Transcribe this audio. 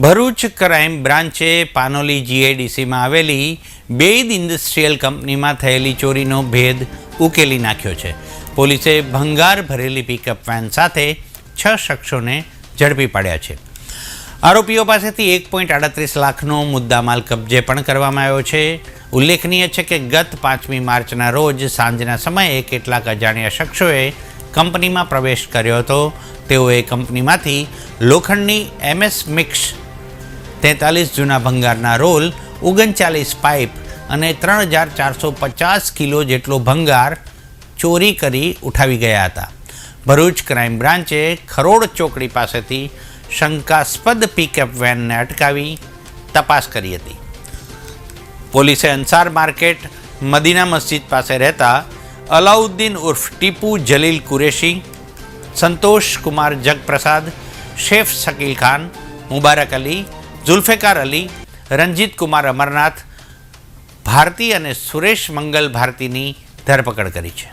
Bharuch crime બ્રાન્ચે Panoli જીઆઈડીસીમાં આવેલી બેઇદ industrial કંપનીમાં થયેલી ચોરીનો ભેદ ઉકેલી નાખ્યો છે. પોલીસે ભંગાર ભરેલી પિકઅપ વેન સાથે છ શખ્સોને ઝડપી પાડ્યા છે. આરોપીઓ પાસેથી એક પોઈન્ટ આડત્રીસ લાખનો મુદ્દામાલ કબજે પણ કરવામાં આવ્યો છે. ઉલ્લેખનીય છે કે ગત પાંચમી માર્ચના રોજ સાંજના સમયે કેટલાક અજાણ્યા શખ્સોએ કંપનીમાં પ્રવેશ કર્યો હતો. તેઓએ કંપનીમાંથી લોખંડની એમએસ મિક્સ તેતાલીસ જૂના ભંગારના રોલ, ઓગણચાલીસ પાઇપ અને ત્રણ હજાર ચારસો પચાસ કિલો જેટલો ભંગાર ચોરી કરી ઉઠાવી ગયા હતા. ભરૂચ ક્રાઇમ બ્રાન્ચે ખરોડ ચોકડી પાસેથી શંકાસ્પદ પિકઅપ વેનને અટકાવી તપાસ કરી હતી. પોલીસે અંસાર માર્કેટ, મદીના મસ્જિદ પાસે રહેતા અલાઉદ્દીન ઉર્ફ ટીપુ જલીલ કુરેશી, સંતોષ કુમાર જગપ્રસાદ, શેફ શકીલ ખાન, મુબારક અલી ઝુલ્ફેકાર અલી રંજીત કુમાર અમરનાથ ભારતી અને સુરેશ મંગલ ભારતીની ધરપકડ કરી છે.